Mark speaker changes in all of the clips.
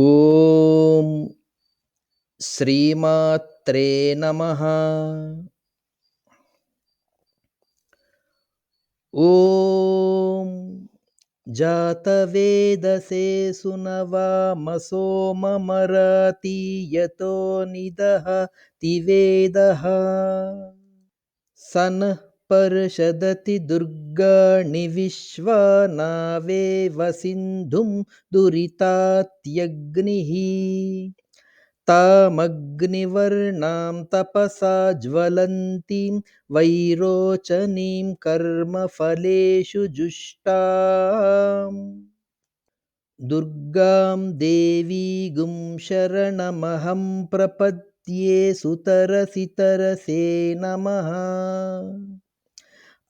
Speaker 1: ॐ श्रीमात्रे नमः। ॐ जातवेदसे सुनवामसो ममरातीयतो निदहतिवेदः सन् पर्षदति दुर्गाणि विश्वा नावेव सिन्धुं दुरितात्यग्निः तामग्निवर्णां तपसा ज्वलन्तीं वैरोचनीं कर्मफलेषु जुष्टाम् दुर्गां देवीगुं शरणमहं प्रपद्ये सुतरसितरसे नमः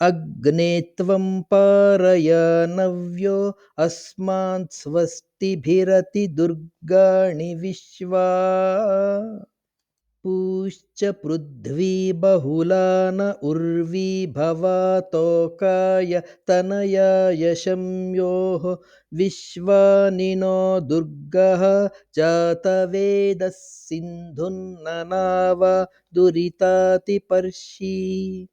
Speaker 1: अग्ने त्वं पारय नव्यो, अस्मान् स्वस्तिभिरतिदुर्गाणि विश्वा। पूश्च पृथ्वी बहुला न उर्वी भवातोकाय तनयाय शम्योः। विश्वानिनो दुर्गः जातवेदः सिन्धुन्ननाव दुरितातिपर्षी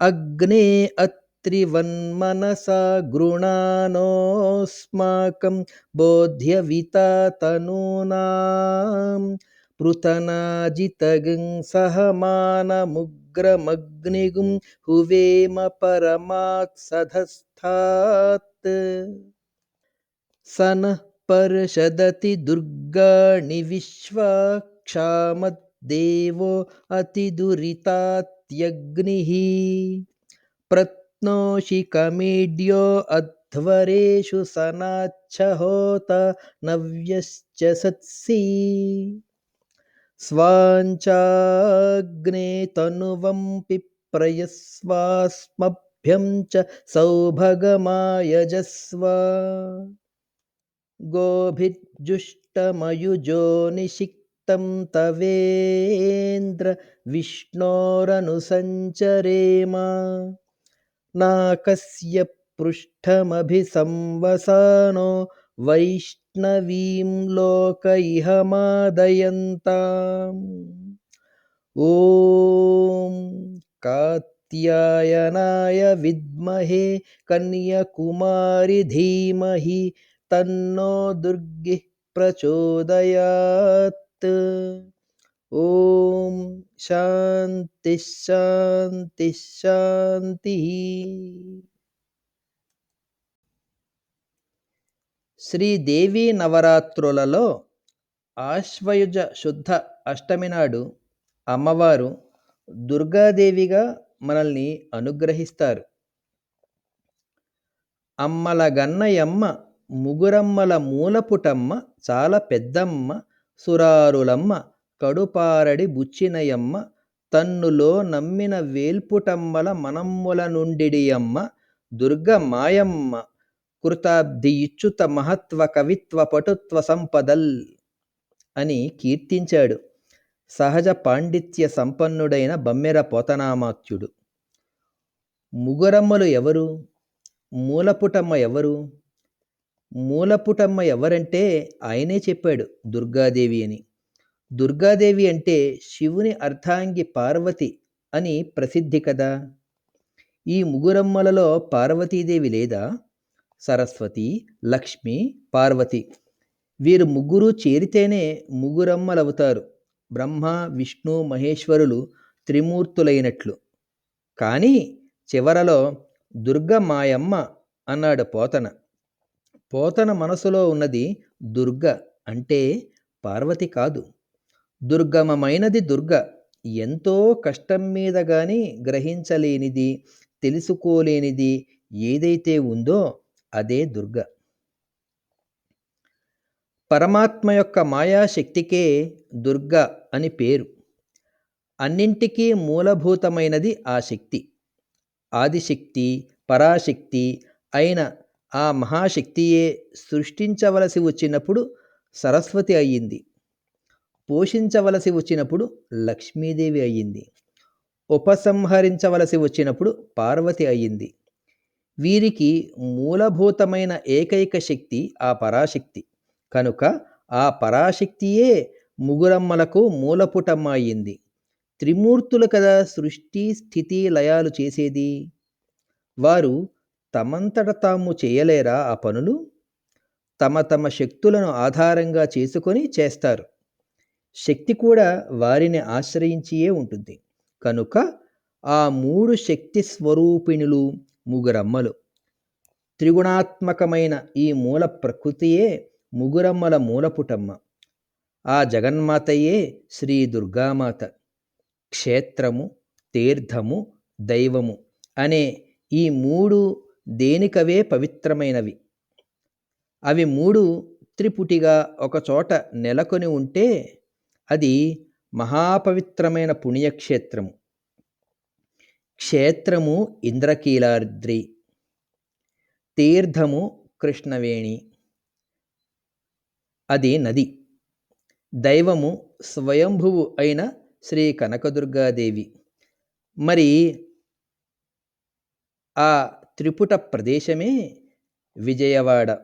Speaker 1: अग्ने अत्रिवन्मनसा गृणानोऽस्माकं बोध्यविता तनूनां। पृतनाजितगं सहमानमुग्रमग्निगुं हुवेम परमात्सधस्थात्। स नः पर्षदति दुर्गाणि विश्वा क्षामद्देवो अतिदुरितात्यग्निः प्रत्नोषि कमीड्यो अध्वरेषु सनाच्छहोत नव्यश्च सत्सि। स्वाञ्चाग्ने तनुवं पिप्रयस्वास्मभ्यं च सौभगमायजस्व। गोभिर्जुष्टमयुजो निषिक्तं तवेन्द्र विष्णोरनुसञ्चरेम। नाकस्य पृष्ठमभिसंवसानो वैष्णवीं लोक इह मादयन्ताम् ॐ कात्यायनाय विद्महे कन्यकुमारि धीमहि तन्नो दुर्गिः प्रचोदयात् ఓం శాంతి శాంతి శాంతి. శ్రీదేవి నవరాత్రులలో ఆశ్వయుజ శుద్ధ అష్టమి నాడు అమ్మవారు దుర్గాదేవిగా మనల్ని అనుగ్రహిస్తారు. అమ్మల గన్నయమ్మ ముగురమ్మల మూలపుటమ్మ చాలా పెద్దమ్మ సురారులమ్మ కడుపారడి బుచ్చినయమ్మ తన్నులో నమ్మిన వేల్పుటమ్మల మనమ్ముల నుండిడియమ్మ దుర్గ మాయమ్మ కృతాబ్ది ఇచ్చుత మహత్వ కవిత్వ పటుత్వ సంపదల్ అని కీర్తించాడు. సహజ పాండిత్య సంపన్నుడైన బమ్మెర పోతనామాత్యుడు. ముగురమ్మలు ఎవరు? మూలపుటమ్మ ఎవరు? మూలపుటమ్మ ఎవరంటే ఆయనే చెప్పాడు దుర్గాదేవి అని. దుర్గాదేవి అంటే శివుని అర్ధాంగి పార్వతి అని ప్రసిద్ధి కదా. ఈ ముగురమ్మలలో పార్వతీదేవి లేదా? సరస్వతి లక్ష్మి పార్వతి. వీరు ముగ్గురు చేరితేనే ముగ్గురమ్మలవుతారు బ్రహ్మ విష్ణు మహేశ్వరులు త్రిమూర్తులైనట్లు. కానీ చివరలో దుర్గ మాయమ్మ అన్నాడు పోతన. పోతన మనసులో ఉన్నది దుర్గ అంటే పార్వతి కాదు. దుర్గమమైనది దుర్గ ఎంతో కష్టం మీద కానీ గ్రహించలేనిది తెలుసుకోలేనిది ఏదైతే ఉందో అదే దుర్గ. పరమాత్మ యొక్క మాయాశక్తికే దుర్గ అని పేరు. అన్నింటికీ మూలభూతమైనది ఆ శక్తి. ఆదిశక్తి పరాశక్తి అయిన ఆ మహాశక్తియే సృష్టించవలసి వచ్చినప్పుడు సరస్వతి అయ్యింది. పోషించవలసి వచ్చినప్పుడు లక్ష్మీదేవి అయ్యింది. ఉపసంహరించవలసి వచ్చినప్పుడు పార్వతి అయ్యింది. వీరికి మూలభూతమైన ఏకైక శక్తి ఆ పరాశక్తి. కనుక ఆ పరాశక్తియే ముగురమ్మలకు మూలపుటమ్మ అయింది త్రిమూర్తులు కదా సృష్టి స్థితి లయాలు చేసేది? వారు తమంతట తాము చేయలేరా ఆ పనులు? తమ తమ శక్తులను ఆధారంగా చేసుకొని చేస్తారు. శక్తి కూడా వారిని ఆశ్రయించియే ఉంటుంది. కనుక ఆ మూడు శక్తి స్వరూపిణులు ముగురమ్మలు త్రిగుణాత్మకమైన ఈ మూల ప్రకృతియే ముగురమ్మల మూలపుటమ్మ. ఆ జగన్మాతయే శ్రీ దుర్గామాత. క్షేత్రము తీర్థము దైవము అనే ఈ మూడు దేనికవే పవిత్రమైనవి? అవి మూడు త్రిపుటిగా ఒకచోట నెలకొని ఉంటే అది మహాపవిత్రమైన పుణ్యక్షేత్రము. క్షేత్రము ఇంద్రకీలాద్రి. తీర్థము కృష్ణవేణి. అది నది. దైవము స్వయంభువు అయిన శ్రీ కనకదుర్గాదేవి. మరి ఆ త్రిపుట ప్రదేశమే విజయవాడ.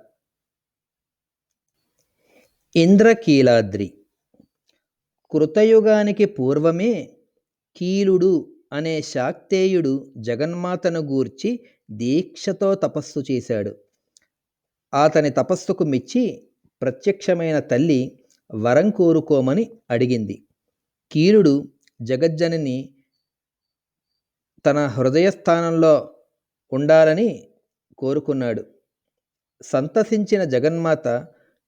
Speaker 1: ఇంద్రకీలాద్రి. కృతయుగానికి పూర్వమే కీలుడు అనే శాక్తేయుడు జగన్మాతను గూర్చి దీక్షతో తపస్సు చేశాడు. అతని తపస్సుకు మెచ్చి ప్రత్యక్షమైన తల్లి వరం కోరుకోమని అడిగింది. కీలుడు జగజ్జనని తన హృదయస్థానంలో ఉండాలని కోరుకున్నాడు. సంతసించిన జగన్మాత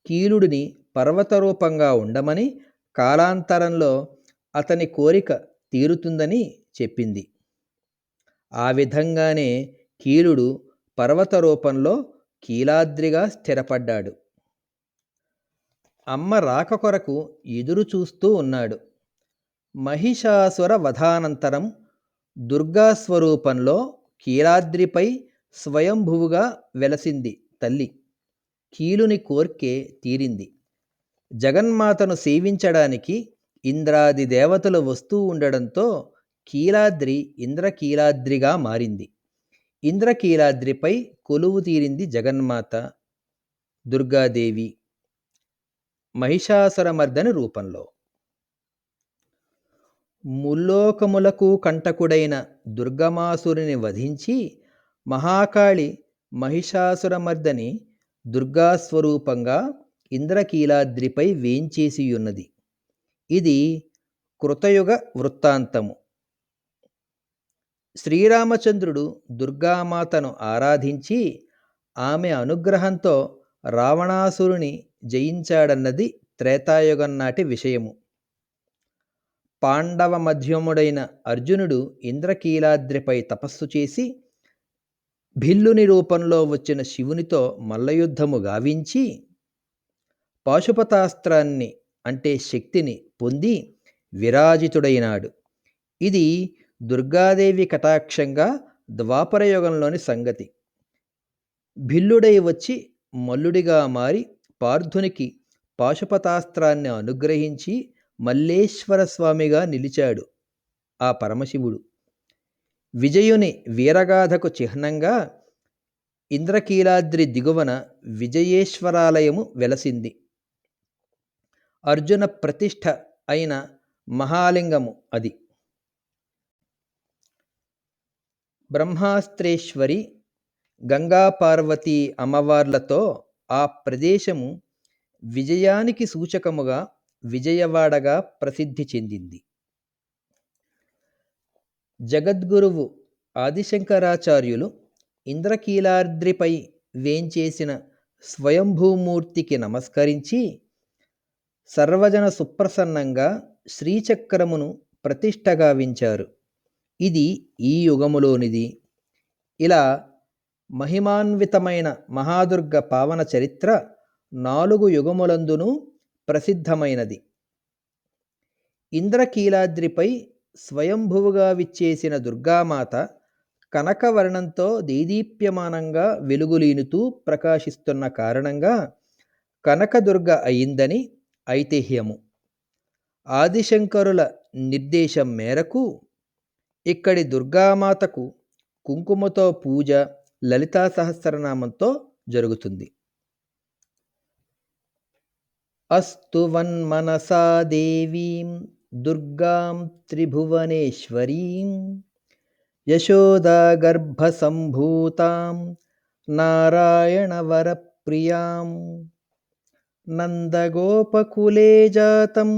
Speaker 1: కీలుడిని పర్వతరూపంగా ఉండమని కాలాంతరంలో అతని కోరిక తీరుతుందని చెప్పింది. ఆ విధంగానే కీలుడు పర్వత రూపంలో కీలాద్రిగా స్థిరపడ్డాడు. అమ్మ రాక కొరకు ఎదురు చూస్తూ ఉన్నాడు. మహిషాసుర వధానంతరం దుర్గాస్వరూపంలో కీలాద్రిపై స్వయంభువుగా వెలసింది తల్లి. కీలుని కోర్కె తీరింది. జగన్మాతను సేవించడానికి ఇంద్రాది దేవతలు వస్తూ ఉండడంతో కీలాద్రి ఇంద్రకీలాద్రిగా మారింది. ఇంద్రకీలాద్రిపై కొలువు తీరింది జగన్మాత. దుర్గాదేవి మహిషాసురమర్దని రూపంలో ముల్లోకములకు కంటకుడైన దుర్గమాసురుని వధించి మహాకాళి మహిషాసురమర్దని దుర్గాస్వరూపంగా ఇంద్రకీలాద్రిపై వేంచేసియున్నది ఇది కృతయుగ వృత్తాంతము. శ్రీరామచంద్రుడు దుర్గామాతను ఆరాధించి ఆమె అనుగ్రహంతో రావణాసురుని జయించాడన్నది త్రేతాయుగం నాటి విషయము. పాండవ మధ్యముడైన అర్జునుడు ఇంద్రకీలాద్రిపై తపస్సు చేసి భిల్లుని రూపంలో వచ్చిన శివునితో మల్లయుద్ధము గావించి పాశుపతాస్త్రాన్ని అంటే శక్తిని పొంది విరాజితుడైనాడు. ఇది దుర్గాదేవి కటాక్షంగా ద్వాపరయుగంలోని సంగతి. భిల్లుడై వచ్చి మల్లుడిగా మారి పార్థునికి పాశుపతాస్త్రాన్ని అనుగ్రహించి మల్లేశ్వర స్వామిగా నిలిచాడు ఆ పరమశివుడు. విజయుని వీరగాథకు చిహ్నంగా ఇంద్రకీలాద్రి దిగువన విజయేశ్వరాలయము వెలసింది. అర్జున ప్రతిష్ఠ అయిన మహాలింగము అది. బ్రహ్మాస్త్రేశ్వరి గంగాపార్వతీ అమ్మవార్లతో ఆ ప్రదేశము విజయానికి సూచకముగా విజయవాడగా ప్రసిద్ధి చెందింది. జగద్గురువు ఆదిశంకరాచార్యులు ఇంద్రకీలాద్రిపై వేంచేసిన స్వయంభూమూర్తికి నమస్కరించి సర్వజన సుప్రసన్నంగా శ్రీచక్రమును ప్రతిష్టగావించారు ఇది ఈ యుగములోనిది. ఇలా మహిమాన్వితమైన మహాదుర్గ పావన చరిత్ర నాలుగు యుగములందునూ ప్రసిద్ధమైనది. ఇంద్రకీలాద్రిపై స్వయంభువుగా విచ్చేసిన దుర్గామాత కనకవర్ణంతో దేదీప్యమానంగా వెలుగులీనుతూ ప్రకాశిస్తున్న కారణంగా కనకదుర్గ అయిందని ఐతిహ్యము. ఆదిశంకరుల నిర్దేశం మేరకు ఇక్కడి దుర్గామాతకు కుంకుమతో పూజ లలితా సహస్రనామంతో జరుగుతుంది. अस्तु वन्मनसा देवीं दुर्गां त्रिभुवनेश्वरीं यशोदागर्भसम्भूतां नारायणवरप्रियां नन्दगोपकुले जातं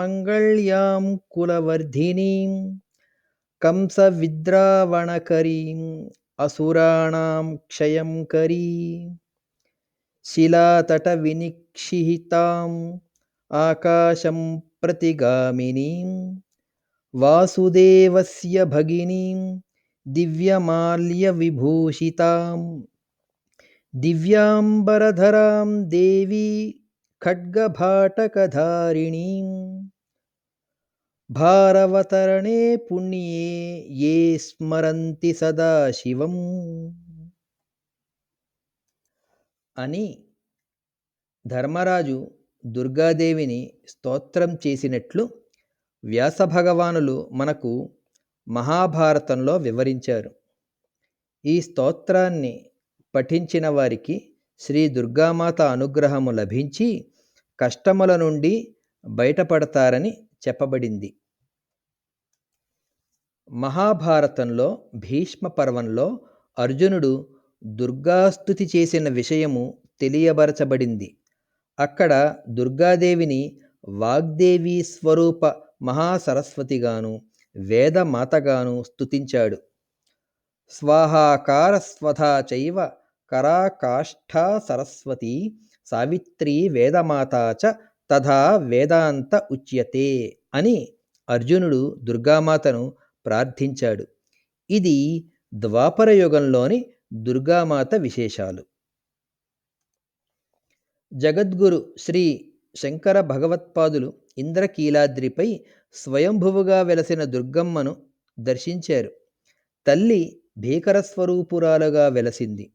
Speaker 1: मङ्गल्यां कुलवर्धिनीं कंसविद्रावणकरीम् असुराणां क्षयंकरीम् క్షయం కరీ శిలాతటవినిక్షిహితాం ఆకాశం ప్రతిగామినీం వాసుదేవస్య భగినీం దివ్యమాల్యవిభూషితాం దివ్యాంబరధరాం దేవీ ఖడ్గభాటకధారిణీం భారవతరణే పుణ్యే ఏ స్మరంతి సదాశివం అని ధర్మరాజు దుర్గాదేవిని స్తోత్రం చేసినట్లు వ్యాసభగవానులు మనకు మహాభారతంలో వివరించారు. ఈ స్తోత్రాన్ని పఠించిన వారికి శ్రీ దుర్గామాత అనుగ్రహము లభించి కష్టముల నుండి బయటపడతారని చెప్పబడింది. మహాభారతంలో భీష్మ పర్వంలో అర్జునుడు దుర్గాస్తుతి చేసిన విషయము తెలియబరచబడింది. అక్కడ దుర్గాదేవిని వాగ్దేవి స్వరూప మహాసరస్వతిగాను వేదమాతగాను స్తుతించాడు. స్వాహాకార స్వధా చైవ కరాకాష్ఠా సరస్వతి సావిత్రి వేదమాత చ తథా వేదాంత ఉచ్యతే అని అర్జునుడు దుర్గామాతను ప్రార్థించాడు. ఇది ద్వాపర యుగంలోని దుర్గామాత విశేషాలు. జగద్గురు శ్రీ శంకర భగవత్పాదులు ఇంద్రకీలాద్రిపై స్వయంభువుగా వెలసిన దుర్గమ్మను దర్శించారు. తల్లి భీకరస్వరూపురాలుగా వెలసింది.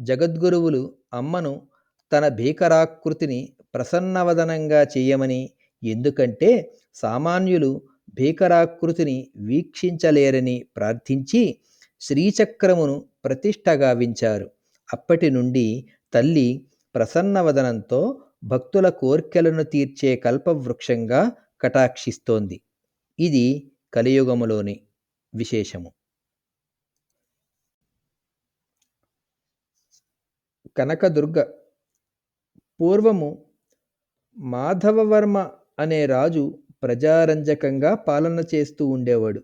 Speaker 1: జగద్గురువులు అమ్మను తన భీకరాకృతిని ప్రసన్నవదనంగా చేయమని ఎందుకంటే సామాన్యులు భీకరాకృతిని వీక్షించలేరని ప్రార్థించి శ్రీచక్రమును ప్రతిష్ట గావించారు అప్పటి నుండి తల్లి ప్రసన్నవదనంతో భక్తుల కోర్కెలను తీర్చే కల్పవృక్షంగా కటాక్షిస్తోంది. ఇది కలియుగములోని విశేషము. కనకదుర్గ పూర్వము మాధవవర్మ అనే రాజు ప్రజారంజకంగా పాలన చేస్తూ ఉండేవాడు.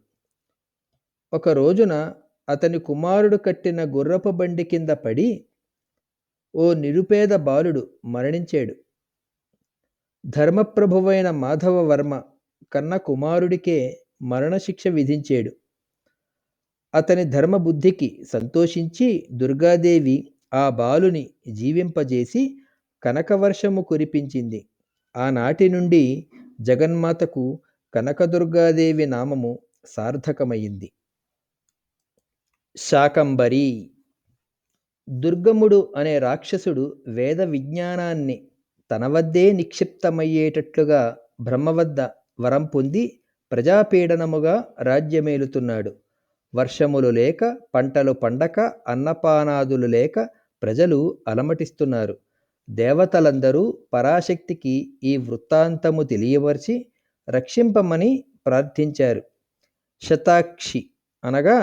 Speaker 1: ఒక రోజున అతని కుమారుడు కట్టిన గుర్రపు బండి కింద పడి ఓ నిరుపేద బాలుడు మరణించాడు. ధర్మప్రభువైన మాధవవర్మ కన్న కుమారుడికే మరణశిక్ష విధించాడు. అతని ధర్మబుద్ధికి సంతోషించి దుర్గాదేవి ఆ బాలుని జీవింపజేసి కనకవర్షము కురిపించింది. ఆనాటి నుండి జగన్మాతకు కనకదుర్గాదేవి నామము సార్థకమైంది. శాకంబరి. దుర్గముడు అనే రాక్షసుడు వేద విజ్ఞానాన్ని తన వద్దే నిక్షిప్తమయ్యేటట్లుగా బ్రహ్మ వద్ద వరం పొంది ప్రజాపీడనముగా రాజ్యమేలుతున్నాడు. వర్షములు లేక పంటలు పండక అన్నపానాదులు లేక ప్రజలు అలమటిస్తున్నారు. దేవతలందరూ పరాశక్తికి ఈ వృత్తాంతము తెలియవర్చి రక్షింపమని ప్రార్థించారు. శతాక్షి అనగా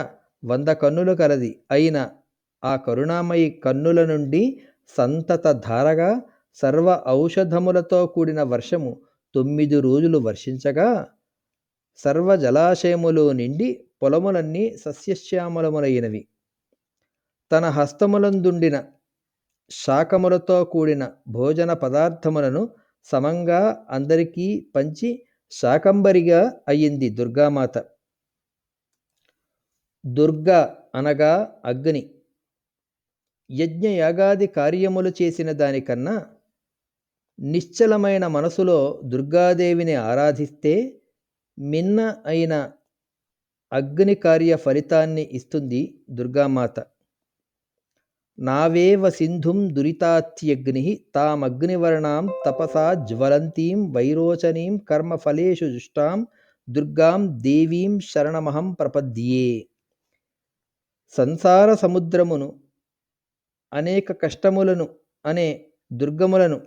Speaker 1: వంద కన్నులు కలది. అయిన ఆ కరుణామయి కన్నుల నుండి సంతత ధారగా సర్వ ఔషధములతో కూడిన వర్షము తొమ్మిది రోజులు వర్షించగా సర్వ జలాశయములు నిండి పొలములన్నీ సస్యశ్యామలములైనవి. తన హస్తములందుండిన శాకములతో కూడిన భోజన పదార్థములను సమంగా అందరికీ పంచి శాకంబరిగా అయ్యింది దుర్గామాత. దుర్గ అనగా అగ్ని. యజ్ఞయాగాది కార్యములు చేసిన దానికన్నా నిశ్చలమైన మనసులో దుర్గాదేవిని ఆరాధిస్తే మిన్న అయిన అగ్ని కార్య ఫలితాన్ని ఇస్తుంది దుర్గామాత. నావేవ సింధుం దురితాత్యగ్ని తామగ్నివర్ణాం తపసా జ్వలంతీం వైరోచనీం కర్మఫలేషు జుష్టాం దుర్గాం దేవీం శరణమహం ప్రపద్యే. సంసార సముద్రమును అనేక కష్టములను అనే దుర్గములను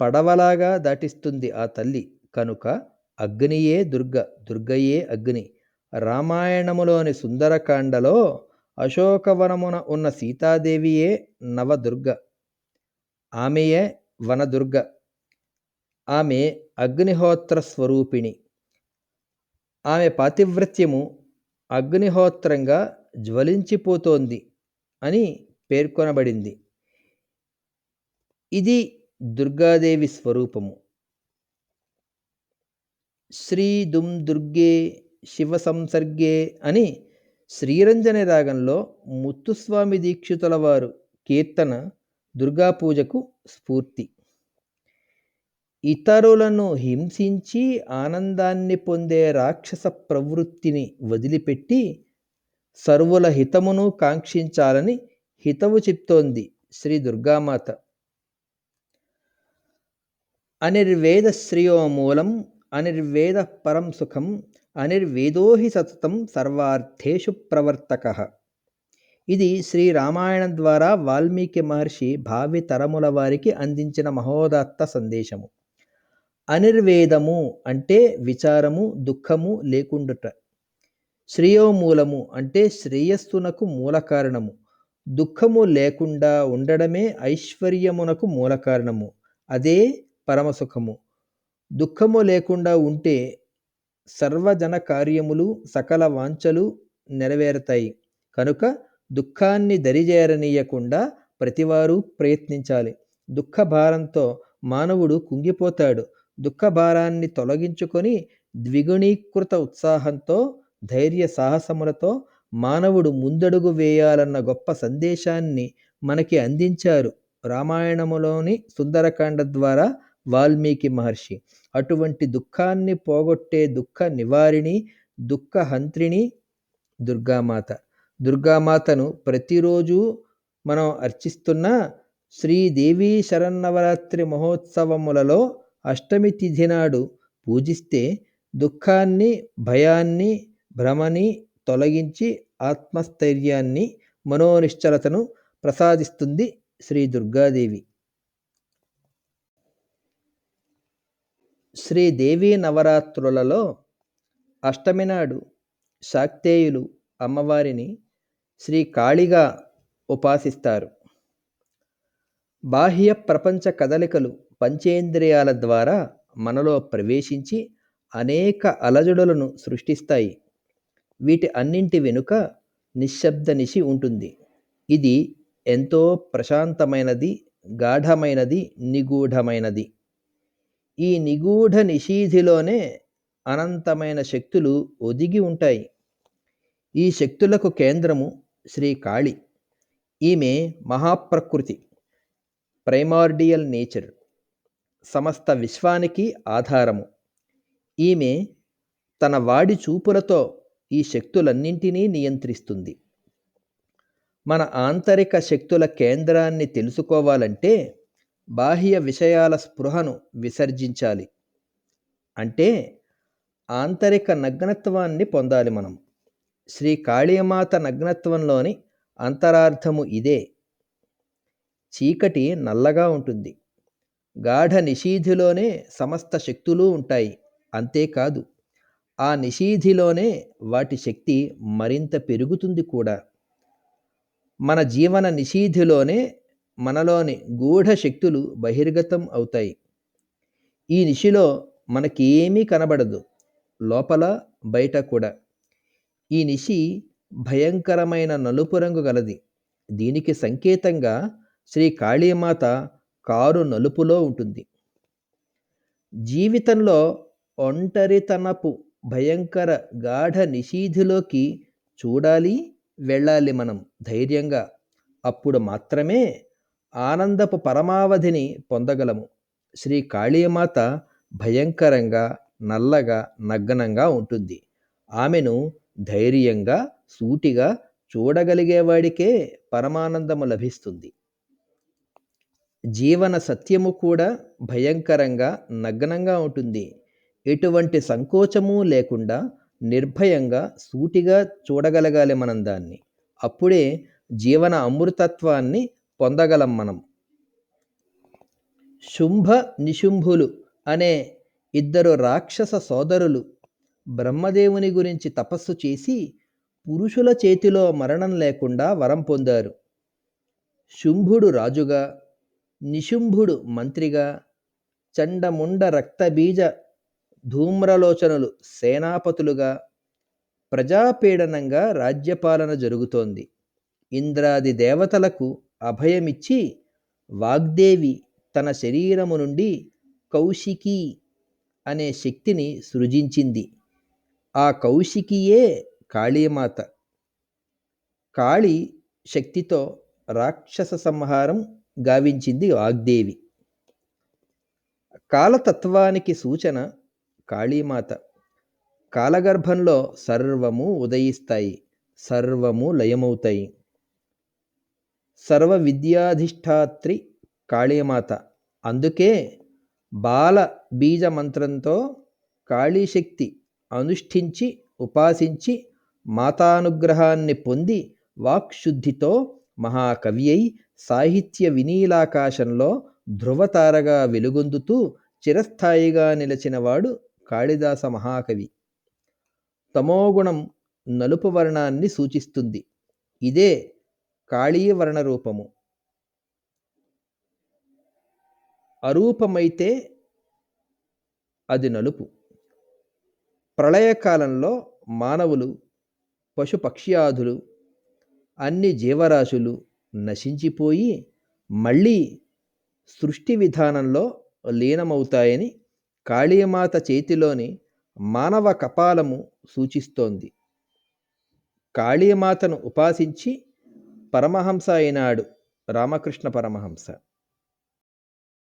Speaker 1: పడవలాగా దాటిస్తుంది ఆ తల్లి. కనుక అగ్నియే దుర్గ దుర్గయే అగ్ని. రామాయణములోని సుందరకాండలో అశోకవనమున ఉన్న సీతాదేవియే నవదుర్గ. ఆమెయే వనదుర్గ. ఆమె అగ్నిహోత్ర స్వరూపిణి. ఆమె పాతివ్రత్యము అగ్నిహోత్రంగా జ్వలించిపోతోంది అని పేర్కొనబడింది. ఇది దుర్గాదేవి స్వరూపము. శ్రీ దుమ్ దుర్గే శివ సంసర్గే అని శ్రీరంజని రాగంలో ముత్తుస్వామి దీక్షితుల వారు కీర్తన దుర్గా పూజకు స్ఫూర్తి. ఇతరులను హింసించి ఆనందాన్ని పొందే రాక్షస ప్రవృత్తిని వదిలిపెట్టి సర్వుల హితమును కాంక్షించాలని హితవు చెప్తోంది శ్రీ దుర్గామాత. అనిర్వేద శ్రియో మూలం అనిర్వేద పరం సుఖం అనిర్వేదో హి సతతం సర్వార్థేషు ప్రవర్తక. ఇది శ్రీ రామాయణం ద్వారా వాల్మీకి మహర్షి భావి తరముల వారికి అందించిన మహోదాత్త సందేశము. అనిర్వేదము అంటే విచారము దుఃఖము లేకుండుట. శ్రేయోమూలము అంటే శ్రేయస్సునకు మూల కారణము. దుఃఖము లేకుండా ఉండడమే ఐశ్వర్యమునకు మూల కారణము. అదే పరమసుఖము. దుఃఖము లేకుండా ఉంటే సర్వజన కార్యములు సకల వాంఛలు నెరవేరుతాయి. కనుక దుఃఖాన్ని దరిజేరనీయకుండా ప్రతివారు ప్రయత్నించాలి. దుఃఖ భారంతో మానవుడు కుంగిపోతాడు. దుఃఖ భారాన్ని తొలగించుకొని ద్విగుణీకృత ఉత్సాహంతో ధైర్య సాహసములతో మానవుడు ముందడుగు వేయాలన్న గొప్ప సందేశాన్ని మనకి అందించారు రామాయణములోని సుందరకాండ ద్వారా వాల్మీకి మహర్షి. అటువంటి దుఃఖాన్ని పోగొట్టే దుఃఖ నివారిణి దుఃఖ హంత్రిణి దుర్గామాత. దుర్గామాతను ప్రతిరోజు మనం అర్చిస్తున్న శ్రీదేవి శరన్నవరాత్రి మహోత్సవములలో అష్టమి తిథి నాడు పూజిస్తే దుఃఖాన్ని భయాన్ని భ్రమని తొలగించి ఆత్మస్థైర్యాన్ని మనోనిశ్చలతను ప్రసాదిస్తుంది శ్రీ దుర్గాదేవి. శ్రీదేవి నవరాత్రులలో అష్టమి నాడు శాక్తేయులు అమ్మవారిని శ్రీ కాళిగా ఉపాసిస్తారు. బాహ్య ప్రపంచ కదలికలు పంచేంద్రియాల ద్వారా మనలో ప్రవేశించి అనేక అలజడులను సృష్టిస్తాయి. వీటి అన్నింటి వెనుక నిశ్శబ్ద నిశి ఉంటుంది. ఇది ఎంతో ప్రశాంతమైనది గాఢమైనది నిగూఢమైనది. ఈ నిగూఢ నిషీధిలోనే అనంతమైన శక్తులు ఒదిగి ఉంటాయి. ఈ శక్తులకు కేంద్రము శ్రీ కాళి. ఈమె మహాప్రకృతి ప్రైమార్డియల్ నేచర్ సమస్త విశ్వానికి ఆధారము. ఈమె తన వాడి చూపులతో ఈ శక్తులన్నింటినీ నియంత్రిస్తుంది. మన ఆంతరిక శక్తుల కేంద్రాన్ని తెలుసుకోవాలంటే బాహ్య విషయాల స్పృహను విసర్జించాలి. అంటే ఆంతరిక నగ్నత్వాన్ని పొందాలి మనం. శ్రీ కాళీమాత నగ్నత్వంలోని అంతరార్థము ఇదే. చీకటి నల్లగా ఉంటుంది. గాఢ నిషీధిలోనే సమస్త శక్తులు ఉంటాయి. అంతేకాదు ఆ నిషీధిలోనే వాటి శక్తి మరింత పెరుగుతుంది కూడా. మన జీవన నిషీధిలోనే మనలోని గూఢ శక్తులు బహిర్గతం అవుతాయి. ఈ నిషిలో మనకేమీ కనబడదు లోపల బయట కూడా. ఈ నిషి భయంకరమైన నలుపు రంగు గలది. దీనికి సంకేతంగా శ్రీ కాళీమాత కారు నలుపులో ఉంటుంది. జీవితంలో ఒంటరితనపు భయంకర గాఢ నిషీధిలోకి చూడాలి వెళ్ళాలి మనం ధైర్యంగా. అప్పుడు మాత్రమే ఆనందపు పరమావధిని పొందగలము. శ్రీ కాళీమాత భయంకరంగా నల్లగా నగ్నంగా ఉంటుంది. ఆమెను ధైర్యంగా సూటిగా చూడగలిగేవాడికే పరమానందము లభిస్తుంది. జీవన సత్యము కూడా భయంకరంగా నగ్నంగా ఉంటుంది. ఎటువంటి సంకోచము లేకుండా నిర్భయంగా సూటిగా చూడగలగాలి మనం దాన్ని. అప్పుడే జీవన అమృతత్వాన్ని పొందగలం మనం. శుంభ నిశుంభులు అనే ఇద్దరు రాక్షస సోదరులు బ్రహ్మదేవుని గురించి తపస్సు చేసి పురుషుల చేతిలో మరణం లేకుండా వరం పొందారు. శుంభుడు రాజుగా నిశుంభుడు మంత్రిగా చండముండ రక్తబీజ ధూమ్రలోచనలు సేనాపతులుగా ప్రజాపీడనంగా రాజ్యపాలన జరుగుతోంది. ఇంద్రాది దేవతలకు అభయమిచ్చి వాగ్దేవి తన శరీరము నుండి కౌశికి అనే శక్తిని సృజించింది. ఆ కౌశికియే కాళీమాత. కాళీ శక్తితో రాక్షస సంహారం గావించింది వాగ్దేవి. కాలతత్వానికి సూచన కాళీమాత. కాలగర్భంలో సర్వము ఉదయిస్తాయి సర్వము లయమవుతాయి సర్వ విద్యాధిష్టాత్రి కాళీమాత. అందుకే బాల బీజ మంత్రంతో కాళీశక్తి అనుష్ఠించి ఉపాసించి మాతానుగ్రహాన్ని పొంది వాక్శుద్ధితో మహాకవి అయి సాహిత్య వినీలాకాశంలో ధృవతారగా వెలుగొందుతూ చిరస్థాయిగా నిలిచినవాడు కాళిదాస మహాకవి. తమోగుణం నలుపు వర్ణాన్ని సూచిస్తుంది. ఇదే కాళీవర్ణ రూపము. అరూపమైతే అది నలుపు. ప్రళయకాలంలో మానవులు పశుపక్ష్యాదులు అన్ని జీవరాశులు నశించిపోయి మళ్ళీ సృష్టి విధానంలో లీనమవుతాయని కాళీమాత చేతిలోని మానవ కపాలము సూచిస్తోంది. కాళీమాతను ఉపాసించి పరమహంస అయినాడు రామకృష్ణ పరమహంస.